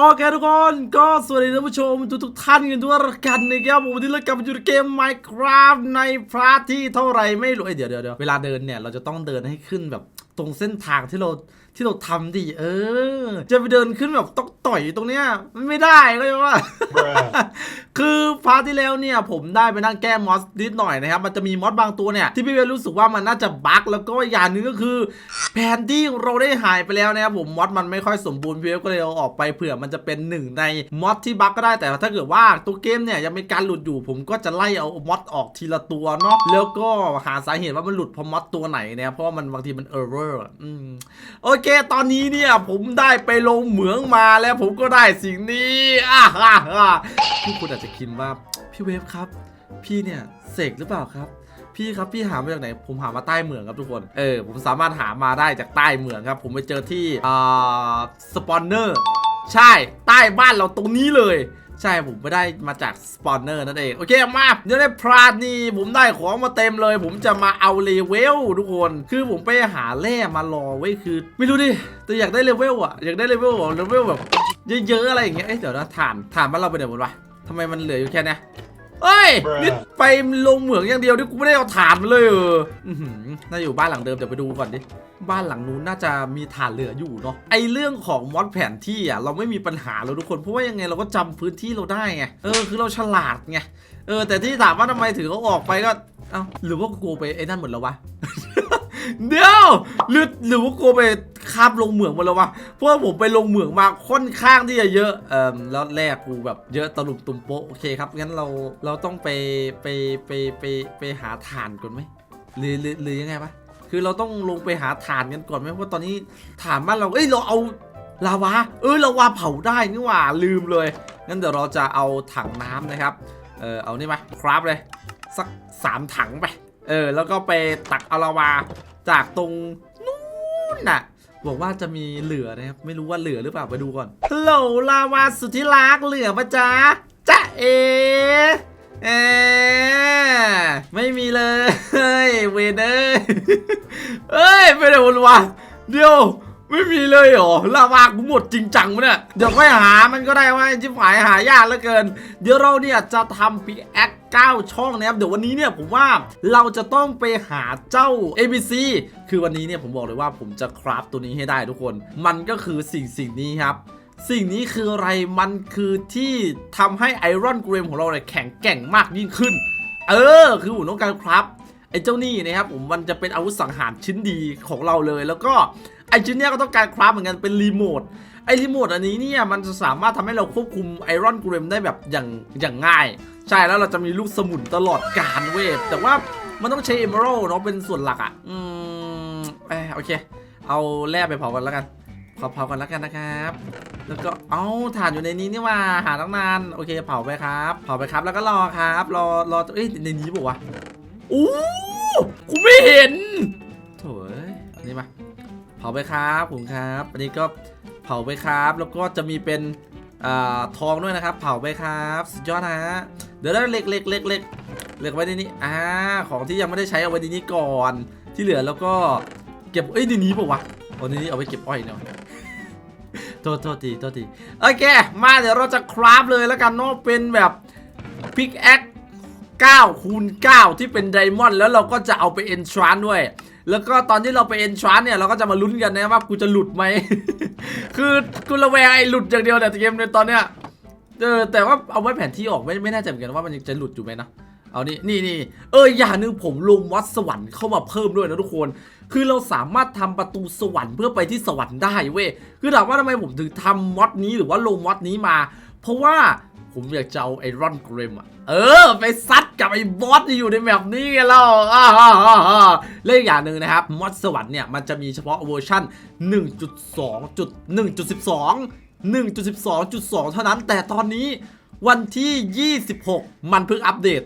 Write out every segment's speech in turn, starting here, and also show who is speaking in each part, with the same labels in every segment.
Speaker 1: โอเคทุกคนก็สวัสดีท่านผู้ชมทุกทุกท่านกันด้วยกันนะครับผมวันนี้เรากลับมาอยู่ในเกม Minecraft ในพาร์ทที่เท่าไรไม่รู้เดี๋ยวเดี๋ยวเวลาเดินเนี่ยเราจะต้องเดินให้ขึ้นแบบตรงเส้นทางที่เรา ที่เราทำดิเออ จะไปเดินขึ้นแบบต้องต่อยตรงเนี้ยมันไม่ได้ก็ใช่ปะ
Speaker 2: Bruh.
Speaker 1: คือพาร์ทที่แล้วเนี่ย ผมได้ไปนั่งแก้มอสนิดหน่อยนะครับ มันจะมีมอสบางตัวเนี่ย ที่พี่เวลรู้สึกว่ามันน่าจะบั๊กแล้วก็อย่างหนึงก็คือ แผนที่ของเราได้หายไปแล้วนะครับผมมอสมันไม่ค่อยสมบูรณ์พี่เวลก็เลยเอาออกไปเผื่อมันจะเป็นหนึ่งในมอสที่บั๊กก็ได้แต่ถ้าเกิดว่าตัวเกมเนี่ยยังมีการหลุดอยู่ ผมก็จะไล่เอามอสออกทีละตัวเนาะแล้วก็หาสาเหตุว่ามันหลุดเพราะมอสตัวไหนนะครับเพราะว่ามันบางทีมันเออร์เรอร์อืมโอเคตอนนี้เนี่ย ผมได้ไปลงเหมืองมาแล้วผมก็ได้สิ่งนี้อ่าฮ่าฮ่าทุกคนอาจจะคิดว่าพี่เวฟครับ พี่เนี่ยเสกหรือเปล่าครับพี่ครับพี่หามาจากไหนผมหามาใต้เหมืองครับทุกคนเออผมสามารถหามาได้จากใต้เหมืองครับ ผมไปเจอที่อ่าสปอนเนอร์ใช่ใต้บ้านเราตรงนี้เลย ใช่ผมไม่ได้มาจากสปอนเนอร์นั่นเอง โอเคมาเดี๋ยวในพราดนี่ผมได้ของมาเต็มเลย ผมจะมาเอาเลเวลทุกคน คือผมไปหาแร่มารอไว้คือ ไม่รู้ดิแต่อยากได้เลเวลอะอยากได้เลเวลเลเวลแบบเยอะๆอะไรอย่างเงี้ยเอ๊ะเดี๋ยวนะฐานฐานบ้านเราไปไหนหมดวะทำไมมันเหลืออยู่แค่นี้ เอ้ย
Speaker 2: Bruh
Speaker 1: นี่ไปลงเหมืองอย่างเดียวนี่กูไม่ได้เอาฐานมาเลยเอออื้อหือน่าอยู่บ้านหลังเดิมเดี๋ยวไปดูก่อนดิบ้านหลังนู้นน่าจะมีฐานเหลืออยู่เนาะไอเรื่องของมอดแผนที่อะเราไม่มีปัญหาแล้วทุกคนเพราะว่ายังไงเราก็จำพื้นที่เราได้ไงเออคือเราฉลาดไงเออแต่ที่ถามว่าทำไมถึงเขาออกไปก็เอ้าหรือว่ากูไปไอ้นั่นหมดแล้ววะ เดี๋ยวหรือหรือว่ากูไปคาบลงเหมืองมดแล้ววะเพราะว่าผมไปลงเหมืองมาค่อนข้างที่จะเยอะเออแล้วแรกกูแบบเยอะตลุมตุมโปะโอเคครับงั้นเราเราต้องไปไปไปไปไปหาฐานก่อนไหมหรือหรือหรือยังไงปะคือเราต้องลงไปหาถ่านกันก่อนไหมเพราะตอนนี้ถ่านบ้านเราเอ้ยเราเอาลาวาเอ้ยลาวาเผาได้นี่หว่าลืมเลยงั้นเดี๋ยวเราจะเอาถังน้ำนะครับเออเอานี่มคราฟเลยสักสามถังไปเออแล้วก็ไปตักเอาลาวา จากตรงนู้นน่ะบอกว่าจะมีเหลือนะครับ ไม่รู้ว่าเหลือหรือเปล่าไปดูก่อนฮัลโหลลาวาสุธิรักเหลือปะจ๊ะจ๊ะเอเออไม่มีเลยเวนเอ้ยเอ้ยไปไหนหมดวะเดี๋ยว ไม่มีเลยเหรอลาวากูหมดจริงจังมั้ยเนี่ย เดี๋ยวค่อยหามันก็ได้ว่าจิ๋หายหายากเหลือเกิน เดี๋ยวเราเนี่ยจะทำปีแอค9 ช่องนะครับ เดี๋ยววันนี้เนี่ยผมว่าเราจะต้องไปหาเจ้า ABC คือวันนี้เนี่ยผมบอกเลยว่าผมจะคราฟตัวนี้ให้ได้ทุกคน มันก็คือสิ่งสิ่งนี้ครับสิ่งนี้คืออะไรมันคือที่ทำให้ไอรอนเกรมของเราเนี่ยแข็งแกร่งมากยิ่งขึ้น เออ คือผมต้องการครับ ไอ้เจ้านี่นะครับผมมันจะเป็นอาวุธสังหารชิ้นดีของเราเลย แล้วก็ไอ้ชิ้นเนี้ยก็ต้องการครับเหมือนกันเป็นรีโมทไอ้รีโมทอันนี้เนี่ยมันจะสามารถทำให้เราควบคุมไอรอนเกรมได้แบบอย่างอย่างง่าย ใช่แล้วเราจะมีลูกสมุนตลอดการเว้ยแต่ว่ามันต้องใช้เอเมอรัลเนาะเป็นส่วนหลักอะ่ะอืมเอยโอเค เอาแร่ไปเผากันแล้วกันเผาเผากันแล้วกันนะครับ แล้วก็เอาถ่านอยู่ในนี้นี่ว่าหาตั้งนานโอเคเผาไปครับ เผาไปครับแล้วก็รอครับ รอรอเอ้ยในนี้บอกว่า อู้กูไม่เห็นโถ่อันนี้มาเผาไปครับผมครับอันนี้ก็เผาไปครับ แล้วก็จะมีเป็นอทองด้วยนะครับ เผาไปครับสุดยอดนะฮะเดี๋ยวได้เล็กเล็กเล็กเล็กเล็กไว้ในนี้อ่าของที่ยังไม่ได้ใช้เอาไว้ในนี้ก่อน ที่เหลือแล้วก็เก็บเอ้ยในนี้ป่าวะเอาในนี้เอาไว้เก็บอ้อยเนาะโทษโทษทีโทษทีโอเค มาเดี๋ยวเราจะคราฟเลยแล้วกันเนาะเป็นแบบพิกแอค 9คูณ9ที่เป็นไดมอนด์แล้วเราก็จะเอาไปเอนทรานด้วย แล้วก็ตอนที่เราไปเอนทรานเนี่ยเราก็จะมาลุ้นกันนะว่ากูจะหลุดไหม คือกูระแวงไอ้หลุดอย่างเดียวแต่เกมในตอนเนี้ยเออแต่ว่าเอาไว้แผนที่ออกไม่ไม่แน่ใจเหมือนกันว่ามันจะหลุดอยู่ไหมนะเอานี่นี่นี่เอออย่างหนึ่งผมลงวัดสวรรค์เข้ามาเพิ่มด้วยนะทุกคน คือเราสามารถทำประตูสวรรค์เพื่อไปที่สวรรค์ได้เว้ยคือถามว่าทำไมผมถึงทำมอดนี้หรือว่าลงมอดนี้มา เพราะว่า ผมอยากจะเอาไอรอนเกรมอะเออ ไปซัดกับไอ้บอสที่อยู่ในแมปนี้ไงเราอ่าอ่าอ่าอ่อย่างหนึ่งนะครับ มอดสวรรค์เนี่ย มันจะมีเฉพาะเวอร์ชัน1.2.1.12 1.12.2 เท่านั้น แต่ตอนนี้วันที่ 26 มันเพิ่งอัปเดต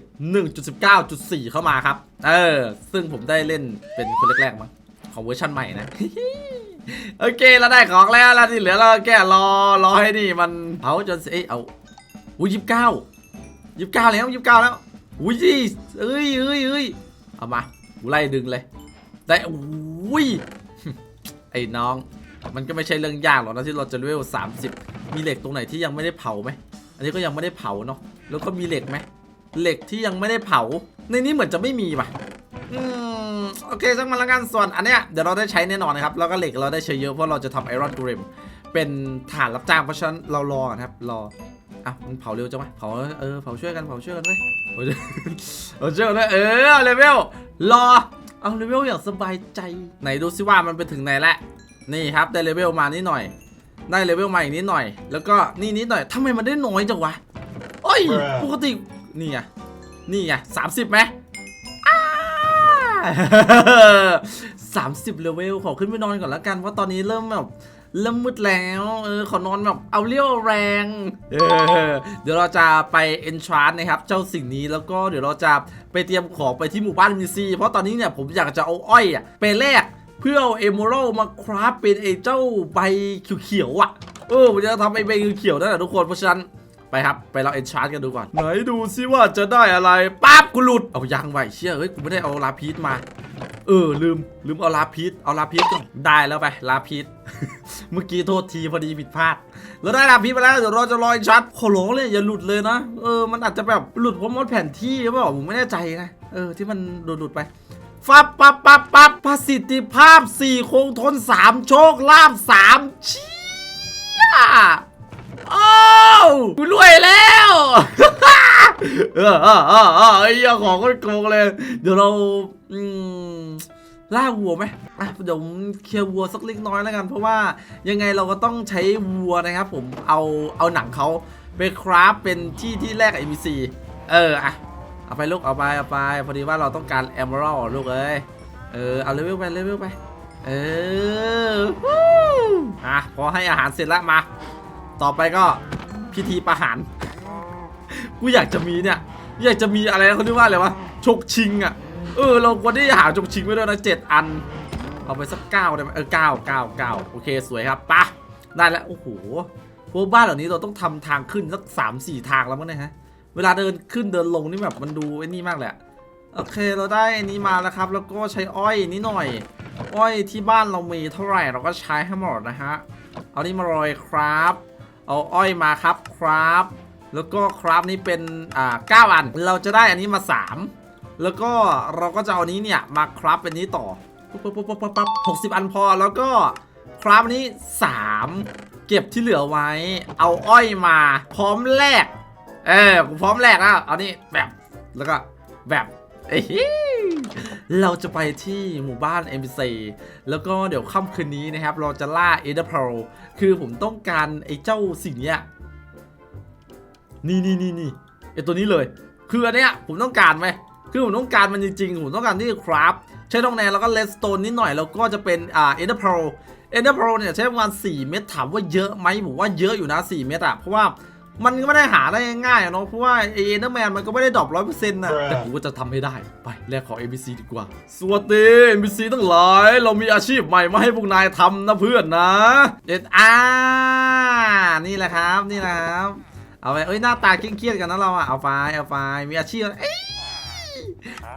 Speaker 1: 1.19.4 เข้ามาครับ เออ ซึ่งผมได้เล่นเป็นคนแรกๆมั้งของเวอร์ชันใหม่นะโอเคเราได้ของแล้วแล้วที่เหลือเราแค่รอรอให้นี่มันเผาจนเสร็จเอ้ยเอา อุ้ยยี่สิบเก้ายี่สิบเก้าแล้วยี่สิบเก้าแล้วอุ้ยเอ้ยเอ้ยเอ้ยเอามากูไล่ดึงเลย แต่อุ้ยไอ้น้อง มันก็ไม่ใช่เรื่องยากหรอกนะที่เราจะเลเวล30มีเหล็กตรงไหนที่ยังไม่ได้เผาไหมอันนี้ก็ยังไม่ได้เผาเนาะแล้วก็มีเหล็กไหมเหล็กที่ยังไม่ได้เผา ในนี้เหมือนจะไม่มีป่ะอืมโอเคช่างมันละกันส่วนอันเนี้ยเดี๋ยวเราได้ใช้แน่นอนนะครับแล้วก็เหล็กเราได้ใช้เยอะเพราะเราจะทำไอรอนกริมเป็นฐานรับจ้างเพราะฉะนั้นเรารอครับรอ อะมันเผาเร็วจังวะเผาเออเผาช่วยกันเผาช่วยกันด้วยเผาช่วยเผาช่วยกันด้วยเออเลเวลรอเอาเลเวลอย่างสบายใจไหนดูซิว่ามันไปถึงไหนแล้วนี่ครับได้เลเวลมานิดหน่อย ได้เลเวลมาอีกนิดหน่อย แล้วก็นี่นิดหน่อยทำไมมันได้น้อยจังวะโอ้ยปกตินี่ไงนี่ไงสามสิบไหมสามสิบเลเวลขอขึ้นไปนอนก่อนแล้วกันเพราะตอนนี้เริ่มแบบ เริ่มมืดแล้ว เออ ขอนอนแบบเอาเรี่ยวแรงเออเดี๋ยวเราจะไปเอนทรานนะครับ เจ้าสิ่งนี้แล้วก็เดี๋ยวเราจะไปเตรียมของไปที่หมู่บ้านมีซีเพราะตอนนี้เนี่ยผมอยากจะเอาอ้อยอะไปแลกเพื่อเอาเอม r ร l มาคราฟเป็นไอ้เจ้าใบเขียวๆอะ เออผมจะทำไอ้ใบเขียวๆนั่นแหละทุกคนเพราะฉะนั้นไปครับ ไปเราเอนชาร์กันดูก่อน ไหนดูซิว่าจะได้อะไรปั๊บกูหลุด เอายังไว้เชี่ยเฮ้ยกูไม่ได้เอาลาพีสมา เออลืมลืมเอาลาพีสเอาลาพีสก่อนได้แล้วไปลาพีส เมื่อกี้โทษทีพอดีผิดพลาด แล้วได้ลาพีสมาแล้วเดี๋ยวเราจะรอเอนชาร์ขอร้องเลยอย่าหลุดเลยนะ เออมันอาจจะแบบหลุดเพราะมดแผนที่หรือเปล่าผมไม่แน่ใจนะ เออที่มันหลุดหลุดไปฟับปับปับปับประสิทธิภาพ 4 คงทน 3 โชคลาภ3เชี่ยโอ้กูรวยแล้วเออเออเออเออไอ้เหี้ยของก็โกงเลย เดี๋ยวเรา อืม ล่าวัวไหมอะเดี๋ยวผมเคลียร์วัวสักเล็กน้อยแล้วกัน เพราะว่ายังไงเราก็ต้องใช้วัวนะครับ ผมเอาเอาหนังเขาไปคราฟเป็นที่ที่แรกกับ NPC เอออะเอาไปลูกเอาไปเอาไปพอดีว่าเราต้องการ Emerald ลูกเอ้ยเออเอาเลเวลไปเลเวลไป เออวู้อะพอให้อาหารเสร็จแล้วมา ต่อไปก็พิธีประหารกูอยากจะมีเนี่ย อยากจะมีอะไรนะเขาเรียกว่าอะไรวะชกชิงอะ เออเราควรที่จะหาชกชิงไว้ด้วยนะเจ็ดอัน เอาไปสักเก้าได้ไหมเออเก้าเก้าเก้าโอเคสวยครับปะได้แล้วโอ้โหพวกบ้านเหล่านี้เราต้องทำทางขึ้นสักสามสี่ทางแล้วมั้งเนี่ยฮะเวลาเดินขึ้นเดินลงนี่แบบมันดูไอ้นี่มากเลยอะโอเคเราได้อันนี้มาแล้วครับ แล้วก็ใช้อ้อยนิดหน่อย อ้อยที่บ้านเรามีเท่าไหร่เราก็ใช้ให้หมดนะฮะเอานี่มาโรยครับ เอาอ้อยมาครับครับ แล้วก็ครับนี่เป็นอ่าเก้าอันเราจะได้อันนี้มา3 แล้วก็เราก็จะเอานี้เนี่ยมาครับเป็นนี้ต่อปุ๊บปุ๊บปุ๊บปุ๊บปุ๊บหกสิบอันพอแล้วก็ครับอันนี้3เก็บที่เหลือไว้ เอาอ้อยมา พร้อมแลกเออผมพร้อมแลกแล้วเอานี่แบบแล้วก็แบบเอ้เราจะไปที่หมู่บ้าน NPC แล้วก็เดี๋ยวค่ำคืนนี้นะครับ เราจะล่าเอเดอร์พลคือผมต้องการไอ้เจ้าสิ่งเนี้ยนี่นี่นี่นี่ไอตัวนี้เลย คืออันเนี้ยผมต้องการไหม คือผมต้องการมันจริงๆผมต้องการที่จะคราฟใช้ทองแดงแล้วก็เลสโตนนิดหน่อยแล้วก็จะเป็นอ่าเอเดอร์โปรเอเดอร์โปรเนี่ยใช้ประมาณ4เม็ดถามว่าเยอะไหมผมว่าเยอะอยู่นะ 4 เม็ดอะเพราะว่ามันก็ไม่ได้หาได้ง่ายๆอะเนาะเพราะว่าเอเดอร์แมนมันก็ไม่ได้ดรอปร้อยเปอร์เซ็นต์นะแต่ผมก็จะทำให้ได้ไปแลกของ NPC ดีกว่า สวัสดี NPC ทั้งหลาย เรามีอาชีพใหม่มาให้พวกนายทำนะเพื่อนนะเอ็ดอ่านี่แหละครับนี่แหละครับ เอาไปเอ้ยหน้าตาเคร่งๆกันนะเราอะเอาไปเอาไปมีอาชีพเอ้ย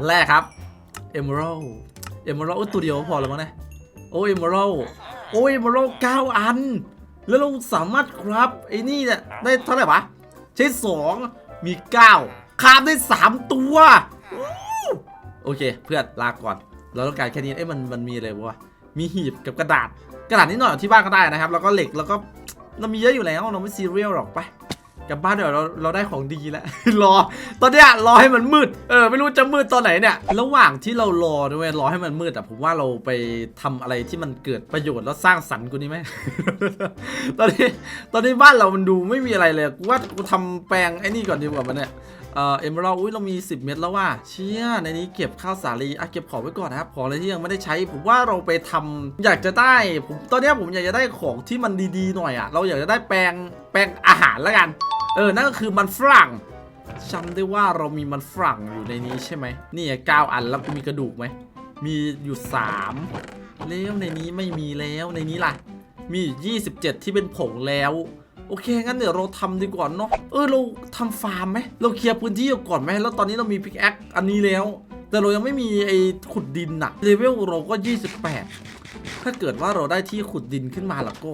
Speaker 1: แรกครับ Emerald Emerald โอ้ยตัวเดียวพอแล้วมั้งนี่ยโอ้ย Emerald โอ้ย Emerald เก้าอัน แล้วเราสามารถครับไอ้นี่เนี่ยได้เท่าไหร่วะใช้สองมีเก้าคาบได้สามตัวโอเค เพื่อนลาก่อนเราต้องการแค่นี้เอ้ยมันมันมีอะไรวะมีหีบกับกระดาษ กระดาษนิดหน่อยที่บ้านก็ได้นะครับ แล้วก็เหล็กแล้วก็เรามีเยอะอยู่แล้วเราไม่ซีเรียลหรอกไป กลับบ้านเดี๋ยวเราเราได้ของดีแล้ว รอ ตอนเนี้ยรอให้มันมืด เออ ไม่รู้จะมืดตอนไหนเนี่ย ระหว่างที่เรารอด้วยรอให้มันมืดอะผมว่าเราไปทำอะไรที่มันเกิดประโยชน์แล้วสร้างสรรค์กูนี่ไหม ตอนนี้ ตอนนี้บ้านเรามันดูไม่มีอะไรเลย กูว่ากูทำแปลงไอ้นี่ก่อนดีกว่ามันเนี่ย เอ่อเอมเบอร์อุ้ยเรามี 10 เม็ดแล้วว่ะเชี่ยในนี้เก็บข้าวสาลีอะเก็บของไว้ก่อนนะครับของอะไรที่ยังไม่ได้ใช้ ผมว่าเราไปทำอยากจะได้ผมตอนนี้ผมอยากจะได้ของที่มันดีๆหน่อยอะเราอยากจะได้แปลงแปลงอาหารแล้วกัน เออนั่นก็คือมันฝรั่งจำได้ว่าเรามีมันฝรั่งอยู่ในนี้ใช่ไหมนี่เก้าอันแล้วมีกระดูกไหมมีอยู่สามแล้วในนี้ไม่มีแล้วในนี้ล่ะ มีอยู่27 ที่เป็นผงแล้ว โอเคงั้นเดี๋ยวเราทำดีกว่าเนาะเออเราทำฟาร์มไหมเราเคลียร์พื้นที่ก่อนไหมแล้วตอนนี้เรามีพิกแอคอันนี้แล้ว แต่เรายังไม่มีไอ้ขุดดินอะเลเวลเราก็ 28 ถ้าเกิดว่าเราได้ที่ขุดดินขึ้นมาแล้วก็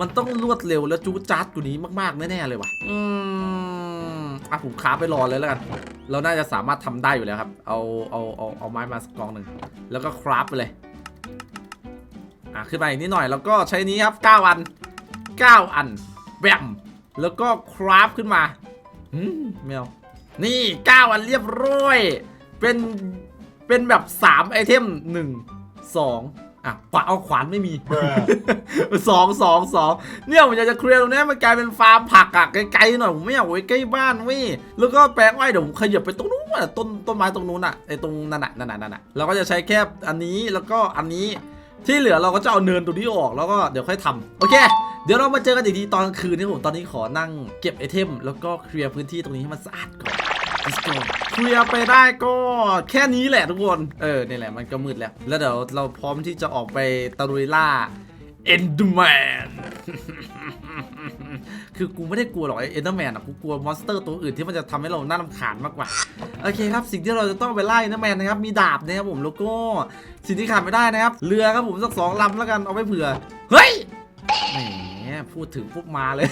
Speaker 1: มันต้องรวดเร็วและจู๊จ๊าดกว่านี้มากๆแน่ๆเลยว่ะ อืมอะผมคราไปรอเลยแล้วกัน เราน่าจะสามารถทำได้อยู่แล้วครับ เอาเอาเอาเอาไม้มาสักกองหนึ่งแล้วก็คราฟไปเลยอะขึ้นมาอีกนิดหน่อยแล้วก็ใช้นี้ครับ9อัน9อัน แบมแล้วก็คราฟขึ้นมาหืมแมวนี่9อันเรียบร้อย เป็นเป็นแบบ 3 ไอเทม 1 2อะขวาเอาขวานไม่มีสองสองสองเนี่ยผมอยากจะเคลียร์ตรงนี้มันกลายเป็นฟาร์มผักอะไกลๆหน่อยผมไม่อยากไว้ใกล้บ้านเว้ยแล้วก็แปลงอ้อยเดี๋ยวผมขยับไปตรงนู้นอะต้นต้นไม้ตรงนู้นอะไอตรงนั่นน่ะนั่นน่ะนั่นน่ะเราก็จะใช้แค่อันนี้แล้วก็อันนี้ ที่เหลือเราก็จะเอาเนินตรงนี้ออกแล้วก็เดี๋ยวค่อยทำโอเค เดี๋ยวเรามาเจอกันอีกทีตอนกลางคืนนี่ผมตอนนี้ขอนั่งเก็บไอเทม แล้วก็เคลียร์พื้นที่ตรงนี้ให้มันสะอาดก่อน Let's go เคลียร์ไปได้ก็แค่นี้แหละทุกคนเออนี่แหละมันก็มืดแล้ว แล้วเดี๋ยวเราพร้อมที่จะออกไปตะลุยล่า Enderman คือกูไม่ได้กลัวหรอกไอ้ Enderman อะกูกลัวมอนสเตอร์ตัวอื่นที่มันจะทำให้เราน่ารำคาญมากกว่า โอเคครับสิ่งที่เราจะต้องไปไล่นะแมนนะครับมีดาบนะครับผมแล้วก็สิ่งที่ขาดไม่ได้นะครับ เรือครับผมสักสองลำแล้วกันเอาไว้เผื่อเฮ้ยแหมพูดถึงปุ๊บมาเลย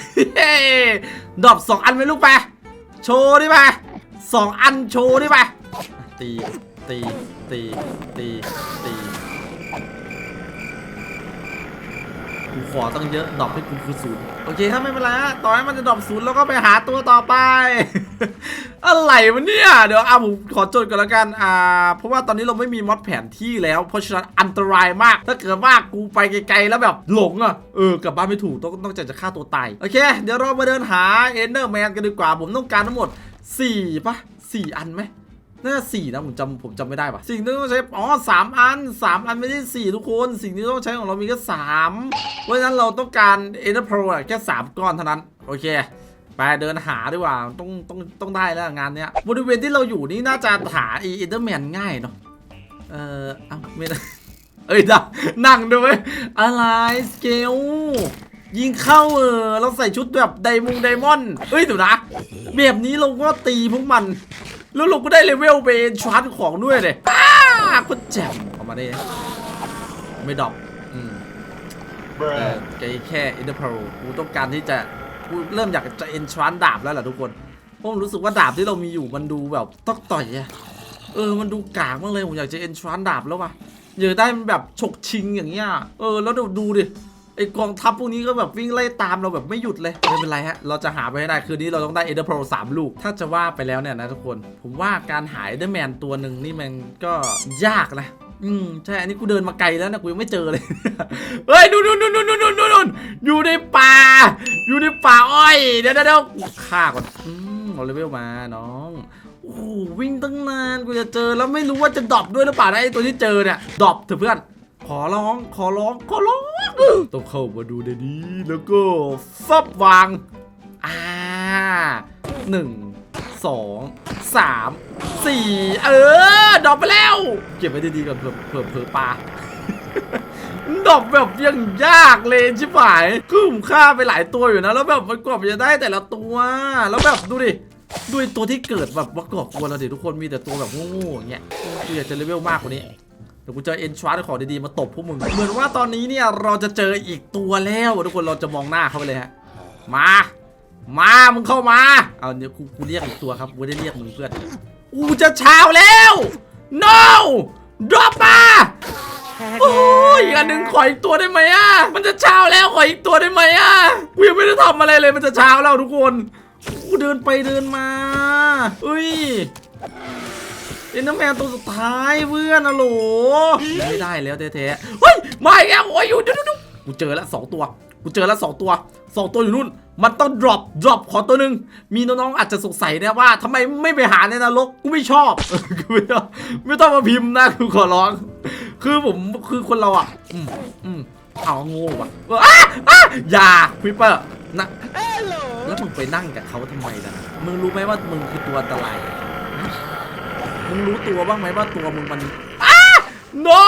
Speaker 1: ดอบสองอันไปลูกไปโชว์ดิไปสองอันโชว์ดิไปตีตีตีตีตี กูขอตั้งเยอะดรอปให้กูคือศูนย์โอเคครับไม่เป็นไรต่อให้มันจะดรอปศูนย์เราก็ไปหาตัวต่อไป อะไรวะเนี่ย เดี๋ยวอะผมขอจดก่อนแล้วกันอ่า เพราะว่าตอนนี้เราไม่มีมอดแผนที่แล้ว เพราะฉะนั้นอันตรายมาก ถ้าเกิดว่ากูไปไกลๆแล้วแบบหลงอะเออกลับบ้านไม่ถูกต้องต้องจะจะฆ่าตัวตายโอเค เดี๋ยวเรามาเดินหาเอนเดอร์แมนกันดีกว่า ผมต้องการทั้งหมด4ป่ะ4อันไหม น่าสี่นะผมจำผมจำไม่ได้ปะสิ่งที่ต้องใช้อ๋อสามอันสามอันไม่ได้สี่ทุกคน สิ่งที่ต้องใช้ของเรามีแค่สามเพราะฉะนั้นเราต้องการเอเนอร์โปรแค่สามก้อนเท่านั้น โอเคไปเดินหาดีกว่าต้องต้องต้องได้แล้วงานเนี้ยบริเวณที่เราอยู่นี่น่าจะหาเอเนอร์แมนง่ายเนาะเออเอ้าไม่ได้เอ้ยดันั่งด้วยอะไรสเกลยิงเข้าเออเราใส่ชุดแบบไดมงไดมอนด์เอ้ยเดี๋ยวนะแบบนี้เราก็ตีพวกมัน แล้วเราก็ได้เลเวลเบนชาร์จของด้วยเลยอ้าก็แจ่มออกมาได้ไม่ดรอกอืมเออแกแค่อินเตอร์โปรกูต้องการที่จะกูเริ่มอยากจะเอนชานดาบแล้วแหละทุกคนเพราะผมรู้สึกว่าดาบที่เรามีอยู่มันดูแบบต้องต่อยอะเออ มันดูกากมากเลย ผมอยากจะเอนชานดาบแล้วว่ะอยากได้มันแบบฉกชิงอย่างเงี้ย เออ แล้วดูดูดิ ไอกองทัพพวกนี้ก็แบบวิ่งไล่ตามเราแบบไม่หยุดเลย ไม่เป็นไรฮะ เราจะหาไปให้ได้คืนนี้เราต้องได้เอเดอร์โปรสามลูก ถ้าจะว่าไปแล้วเนี่ยนะทุกคน ผมว่าการหาเอเดอร์แมนตัวหนึ่งนี่มันก็ยากนะอืมใช่ อันนี้กูเดินมาไกลแล้วนะกูยังไม่เจอเลย เฮ้ยนู่นนู่นนู่นนู่นนู่นนู่นอยู่ในป่า อยู่ในป่าอ้อยเดี๋ยวเดี๋ยวเดี๋ยวฆ่าก่อนอืมเอาเลเวลมาน้องโอ้วิ่งตั้งนานกูจะเจอแล้วไม่รู้ว่าจะดรอปด้วยหรือเปล่านะไอ้ตัวที่เจอเนี่ยดรอปเถอะเพื่อน ขอร้องขอร้องขอร้องต้องเข้ามาดูในนี้แล้วก็ฟับวางอ่าหนึ่งสองสามสี่เออดอปไปแล้ว เก็บไว้ดีๆก่อนเผื่อเผื่อเผื่อปลาดอปแบบยังยากเลยชิบหายคือผมฆ่าไปหลายตัวอยู่นะ แล้วแบบมันกว่าจะได้แต่ละตัว แล้วแบบดูดิดูไอ้ตัวที่เกิดแบบว่าก่อกวนเราดิทุกคนมีแต่ตัวแบบโง่ๆอย่างเงี้ยกูอยากจะเลเวลมากกว่านี้ เดี๋ยวกูเจอเอ็นชวาร์ของดีๆมาตบพวกมึง เหมือนว่าตอนนี้เนี่ยเราจะเจออีกตัวแล้ว ทุกคนเราจะมองหน้าเขาไปเลยฮะ มา มามึงเข้ามา เอาเดี๋ยวกูกูเรียกอีกตัวครับกูได้เรียกมึงเพื่อนกูจะเช้าแล้ว no drop มาโอ้ยอีกอันหนึ่งขออีกตัวได้ไหมอะ มันจะเช้าแล้วขออีกตัวได้ไหมอะ กูยังไม่ได้ทำอะไรเลยมันจะเช้าแล้วทุกคน กูเดินไปเดินมาเอ้ย เอ็นเดอร์แมนตัวสุดท้ายเพื่อนอะโหลไม่ได้แล้วแท้ๆเฮ้ยมาอีกแล้วโอ้ยอยู่ดูดูกูเจอแล้วสองตัวกูเจอแล้วสองตัวสองตัวอยู่นู่น มันต้อง drop drop ขอตัวหนึ่งมีน้องๆอาจจะสงสัยนะว่าทำไมไม่ไปหาในนรกกูไม่ชอบกูไม่ชอบไม่ต้องมาพิมพ์นะกูขอร้อง คือผมคือคนเราอะ อืมอืมเอาโง่ว่ะอออะอะอย่าพิปเปอร์นะแล้วมึงไปนั่งกับเขาทำไมล่ะมึงรู้ไหมว่ามึงคือตัวอันตราย มึงรู้ตัวบ้างไหมว่าตัวมึงมันอ้า no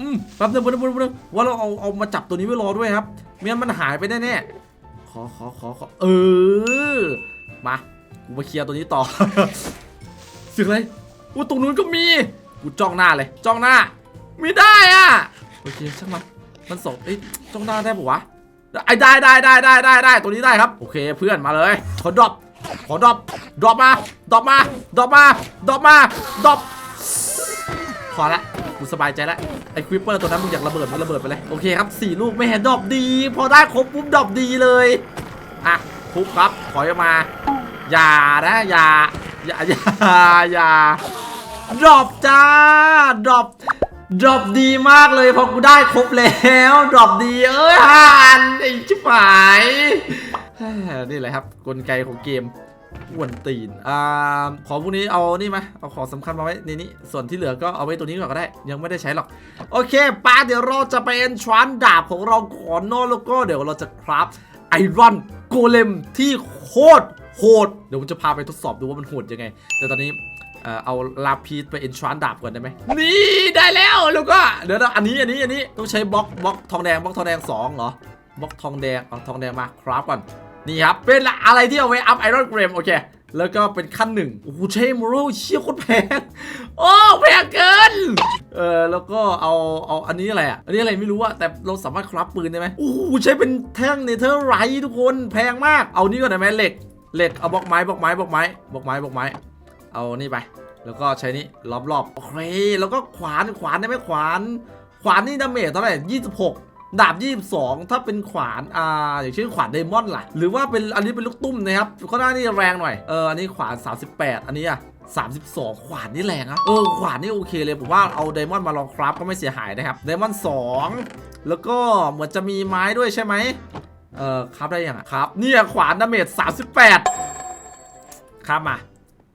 Speaker 1: อืมแป๊บนึงแป๊บนึงแป๊บนึงว่าเราเอาเอามาจับตัวนี้ไว้รอด้วยครับไม่งั้นมันหายไปแน่ๆขอขอขอขอเออ มากูมาเคลียร์ตัวนี้ต่อสึกอะไรว่าตรงนู้นก็มีกูจ้องหน้าเลย จ้องหน้า ไม่ได้อะโอเคช่างมันมันส่งเอ้ยจ้องหน้าได้ปะวะไอ้ได้ได้ได้ได้ได้ได้ตัวนี้ได้ครับ โอเคเพื่อนมาเลย ขอดรอปขอดรอป ดรอปมาดรอปมาดรอปมาดรอปมาดรอปพอละกูสบายใจแล้วไอ้ควิปเปอร์ตัวนั้นมึงอยากระเบิดมันระเบิดไปเลย โอเคครับสี่ลูกไม่เห็นดรอปดี พอได้ครบปุ๊บดรอปดีเลย อะคุบครับถอยออกมา อย่านะ อย่า อย่า อย่า อย่าดรอปจ้าดรอปดรอปดีมากเลยพอกูได้ครบแล้วดรอปดีเอ้ยห่านไอ้ชิบหายนี่แหละครับกลไกของเกม อ้วนตีนอ่าของพวกนี้เอานี่มาเอาของสำคัญมาไว้ในนี้ ส่วนที่เหลือก็เอาไว้ตัวนี้ก่อนก็ได้ ยังไม่ได้ใช้หรอก โอเคป้าเดี๋ยวเราจะไปเอนทรานดาบของเราก่อนนอแล้วก็เดี๋ยวเราจะคราฟไอรอนโกเลมที่โคตรโหด เดี๋ยวผมจะพาไปทดสอบดูว่ามันโหดยังไง แต่ตอนนี้เอ่อเอาลาพีสไปเอนทรานดาบก่อนได้ไหม นี่ได้แล้วแล้วก็เดี๋ยวอันนี้อันนี้อันนี้ต้องใช้บล็อกบล็อกทองแดงบล็อกทองแดงสองเหรอบล็อกทองแดงเอาทองแดงมาครับก่อน นี่ครับ เป็นอะไรที่เอาไว้อัพไอรอนเกรมโอเค แล้วก็เป็นขั้นหนึ่งโอ้โหใช้โมโรเชี่ยโคตรแพง โอ้แพงเกิน เออแล้วก็เอาเอาอันนี้อะไรอะ อันนี้อะไรไม่รู้อะแต่เราสามารถคราฟปืนได้ไหมโอ้โหใช้เป็นแท่งเนเธอร์ไรท์ทุกคนแพงมาก เอานี่ก่อนได้ไหมเหล็กเหล็กเอาบล็อกไม้บล็อกไม้บล็อกไม้บล็อกไม้บล็อกไม้ เอานี่ไป แล้วก็ใช้นี่ล้อมรอบโอเคแล้วก็ขวานขวานได้ไหมขวาน ขวานนี่ดาเมจเท่าไหร่26 ดาบ 22 ถ้าเป็นขวานอ่าอย่างเช่นขวานเดมอนล่ะ หรือว่าเป็นอันนี้เป็นลูกตุ้มนะครับก็น่าที่จะแรงหน่อยเอออันนี้ขวาน 38 อันนี้อะ32 ขวานนี่แรงอะเออ ขวานนี่โอเคเลย ผมว่าเอาไดมอนด์มาลองคราฟก็ไม่เสียหายนะครับไดมอนด์2แล้วก็เหมือนจะมีไม้ด้วยใช่ไหมเออคราฟได้ยังอะครับ เนี่ยขวานดาเมจ38ครับมา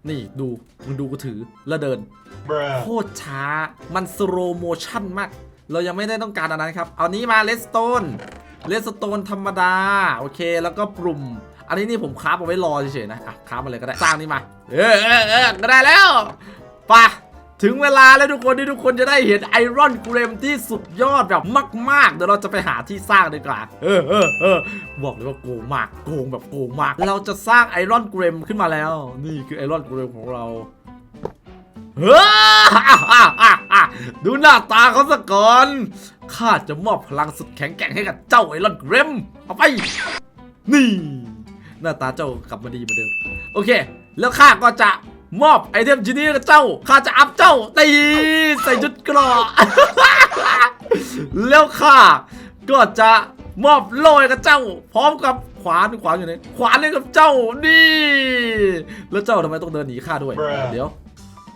Speaker 1: นี่ดูมึงดูกูถือแล้วเดิน
Speaker 2: Bruh.
Speaker 1: โคตรช้ามันสโลโมชั่นมาก เรายังไม่ได้ต้องการอันนั้นครับ เอานี้มาเลสโตนเลสโตนธรรมดา โอเค แล้วก็ปุ่ม อันนี้นี่ผมคราฟเอาไว้รอเฉยๆนะ อะคราฟมาเลยก็ได้ สร้างนี่มา เออเออเออก็ได้แล้วปะถึงเวลาแล้วทุกคนที่ทุกคนจะได้เห็นไอรอนเกรมที่สุดยอดแบบมาก ๆ เดี๋ยวเราจะไปหาที่สร้างดีกว่าเออเออเออบอกเลยว่าโกงมาก โกงแบบโกงมาก เราจะสร้างไอรอนเกรมขึ้นมาแล้ว นี่คือไอรอนเกรมของเรา เฮ้อดูหน้าตาเขาซะก่อน ข้าจะมอบพลังสุดแข็งแกร่งให้กับเจ้าไอรอนเกรมเอาไป นี่ หน้าตาเจ้ากลับมาดีเหมือนเดิม โอเค แล้วข้าก็จะมอบไอเทมชิ้นนี้กับเจ้า ข้าจะอัพเจ้าตีใส่ชุดกราะแล้วข้าก็จะมอบโล่กับเจ้า พร้อมกับขวานขวานอยู่ไหนขวานให้กับเจ้านี่ แล้วเจ้าทำไมต้องเดินหนีข้าด้วย เดี๋ยว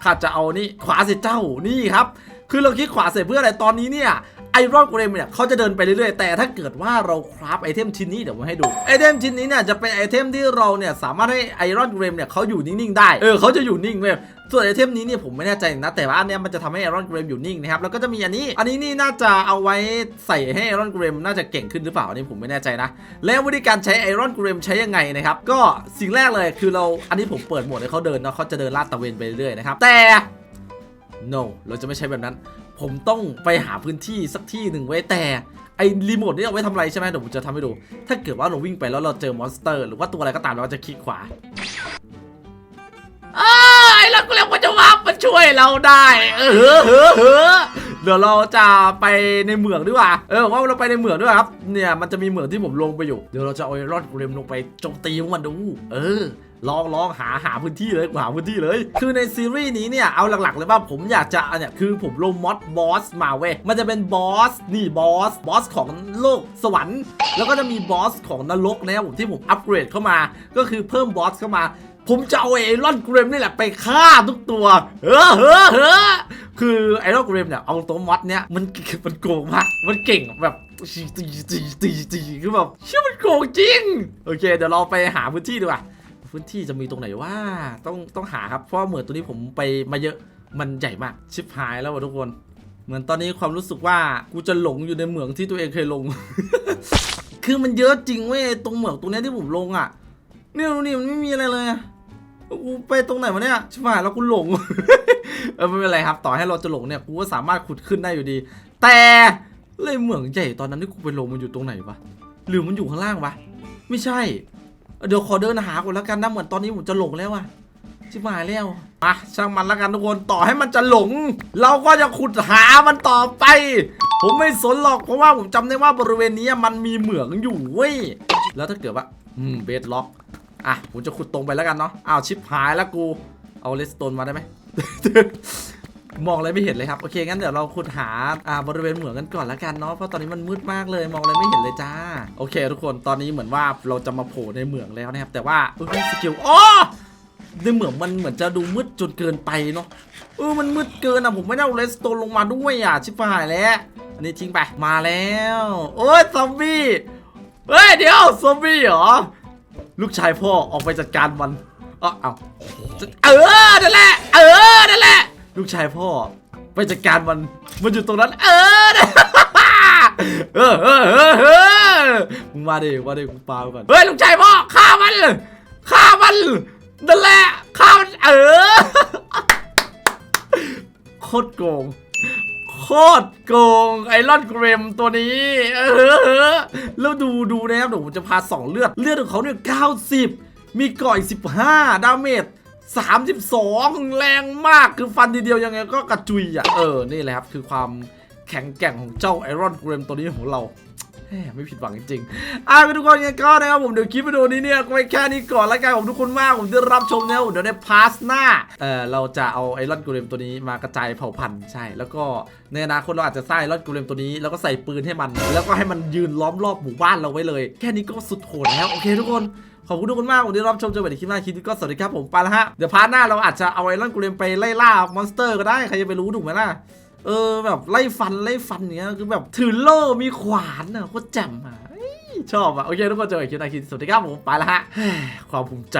Speaker 1: ข้าจะเอานี่ขวาเสร็จเจ้านี่ครับ คือเราคิดขวาเสร็จเพื่ออะไรตอนนี้เนี่ย ไอรอนเกรมเนี่ยเขาจะเดินไปเรื่อยๆ แต่ถ้าเกิดว่าเราคราฟไอเทมชิ้นนี้เดี๋ยวมาให้ดูไอเทมชิ้นนี้เนี่ยจะเป็นไอเทมที่เราเนี่ยสามารถให้ไอรอนเกรมเนี่ยเขาอยู่นิ่งๆได้เออเขาจะอยู่นิ่งเว้ยส่วนไอเทมนี้เนี่ยผมไม่แน่ใจนะแต่ว่าอันเนี้ยมันจะทำให้ไอรอนเกรมอยู่นิ่งนะครับแล้วก็จะมีอันนี้ อันนี้นี่น่าจะเอาไว้ใส่ให้ไอรอนเกรมน่าจะเก่งขึ้นหรือเปล่าอันนี้ผมไม่แน่ใจนะ แล้ววิธีการใช้ไอรอนเกรมใช้ยังไงนะครับก็สิ่งแรกเลยคือเราอันนี้ผมเปิดโหมดให้เขาเดินเนาะเขาจะเดินลาดตะเวนไปเรื่อยนะครับแต่ no เราจะไม่ใช้แบบนั้น ผมต้องไปหาพื้นที่สักที่หนึ่งไว้แต่ไอ้รีโมทนี่เอาไว้ทำอะไรใช่ไหมเดี๋ยวผมจะทำให้ดู ถ้าเกิดว่าเราวิ่งไปแล้วเราเจอมอนสเตอร์ หรือว่าตัวอะไรก็ตามเราก็จะคลิกขวาอ้ายไอ้เราก็เรียกว่าจะวับมันช่วยเราได้ เออเฮ้อเฮ้อเฮ้อเดี๋ยวเราจะไปในเหมืองดีกว่า เออว่าเราไปในเหมืองด้วยครับ เนี่ยมันจะมีเหมืองที่ผมลงไปอยู่ เดี๋ยวเราจะเอาไอรอนเรมลงไปโจมตีมันดู เออ ลองลองหาหาพื้นที่เลยหาพื้นที่เลย คือในซีรีส์นี้เนี่ยเอาหลักๆเลยว่าผมอยากจะเนี่ยคือผมลงมอดบอสมาเว้ยมันจะเป็นบอสนี่บอสบอสของโลกสวรรค์ แล้วก็จะมีบอสของนรกนะครับผมที่ผมอัปเกรดเข้ามา ก็คือเพิ่มบอสเข้ามาผมจะเอาไอรอนเกรมนี่แหละไปฆ่าทุกตัวเออเฮ้อเฮ้อคือไอรอนเกรมเนี่ยเอาตัวมอดเนี่ยมันมันโกงมากมันเก่งแบบตีตีตีตีตีคือแบบเชื่อมันโกงจริง โอเค เดี๋ยวเราไปหาพื้นที่ดีกว่า พื้นที่จะมีตรงไหนว่าต้องต้องหาครับเพราะเหมือนตัวนี้ผมไปมาเยอะมันใหญ่มากชิบหายแล้วว่ะทุกคน เหมือนตอนนี้ความรู้สึกว่ากูจะหลงอยู่ในเหมืองที่ตัวเองเคยลง คือมันเยอะจริงเว้ยตรงเหมืองตรงนี้ที่ผมลงอะเนี่ยดูนี่มันไม่มีอะไรเลยกูไปตรงไหนวะเนี่ยชิบหายแล้วกูหลงเออไม่เป็นไรครับ ต่อให้เราจะหลงเนี่ยกูก็สามารถขุดขึ้นได้อยู่ดี แต่เลยเหมืองใหญ่ตอนนั้นที่กูไปลงมันอยู่ตรงไหนวะหรือมันอยู่ข้างล่างวะไม่ใช่ เดี๋ยวขอเดินหาก่อนแล้วกันนะเหมือนตอนนี้ผมจะหลงแล้วอะชิบหายแล้วอะช่างมันแล้วกันทุกคนต่อให้มันจะหลง เราก็จะขุดหามันต่อไป ผมไม่สนหรอกเพราะว่าผมจำได้ว่าบริเวณนี้มันมีเหมืองอยู่เว้ยแล้วถ้าเกิดว่าอืมเบสล็อกอะผมจะขุดตรงไปแล้วกันเนาะอ้าวชิปหายแล้วกู เอาเลสโตนมาได้ไหม มองอะไรไม่เห็นเลยครับ โอเคงั้นเดี๋ยวเราขุดหาอ่าบริเวณเหมืองกันก่อนละกันเนาะเพราะตอนนี้มันมืดมากเลยมองอะไรไม่เห็นเลยจ้า โอเค ทุกคนตอนนี้เหมือนว่าเราจะมาโผล่ในเหมืองแล้วนะครับแต่ว่าเออสกิลอ๋อในเหมืองมันเหมือนจะดูมืดจนเกินไปเนาะเออมันมืดเกินอะผมไม่ได้เอาเลสโตนลงมาด้วยอะชิบหายแล้วอันนี้ทิ้งไปมาแล้ว โอ้ยซอมบี้เฮ้ยเดี๋ยวซอมบี้เหรอลูกชายพ่อออกไปจัดการมันอ้าเอาเออนั่นแหละเออนั่นแหละ ลูกชายพ่อ ไปจัดการมัน มันอยู่ตรงนั้น เออเออเออเออเออมึงมาดิมาดิกูปาไปก่อน เฮ้ยลูกชายพ่อฆ่ามันฆ่ามันนั่นแหละฆ่ามันเออโคตรโกงโคตรโกงไอรอนเกรมตัวนี้ เออแล้วดูดูนะครับเดี๋ยวผมจะพาสองเลือด เลือดของเขาเนี่ย90มีก่อย15ดาเมจ 32 แรงมากคือฟันทีเดียวยังไงก็กระจุยอะ เออ นี่แหละครับ คือความแข็งแกร่งของเจ้าไอรอนเกรมตัวนี้ของเราไม่ผิดหวังจริงๆอะทุกคนยังก็นะครับผมเดี๋ยวคลิปวิดีโอนี้เนี่ยก็ไว้แค่นี้ก่อนแล้วกันผมทุกคนมากผมที่รับชมเนี่ยเดี๋ยวในพาร์ทหน้า เออเราจะเอาไอรอนกูเลมตัวนี้มากระจายเผ่าพันธุ์ใช่ แล้วก็ในอนาคตเราอาจจะสร้างไอรอนกูเลมตัวนี้แล้วก็ใส่ปืนให้มัน แล้วก็ให้มันยืนล้อมรอบหมู่บ้านเราไว้เลย แค่นี้ก็สุดโหดแล้วโอเคทุกคน ขอบคุณทุกคนมากวันนี้รับชมจอกันในคลิปหน้าคลิปนี้ก็สวัสดีครับผมไปแล้วฮะเดี๋ยวพาร์ทหน้าเราอาจจะเอาไอรอนกูเลมไปไล่ล่ามอนสเตอร์ก็ได้ใครจะไปรู้ถูกไหมล่ะเออแบบไล่ฟันไล่ฟันเนี้ยคือแบบถือโล่มีขวานอะโคตรแจ่มอะชอบอะโอเคทุกคนเจอกันคลิปหน้าคลิปสวัสดีครับผมไปแล้วฮะความภูมิใจ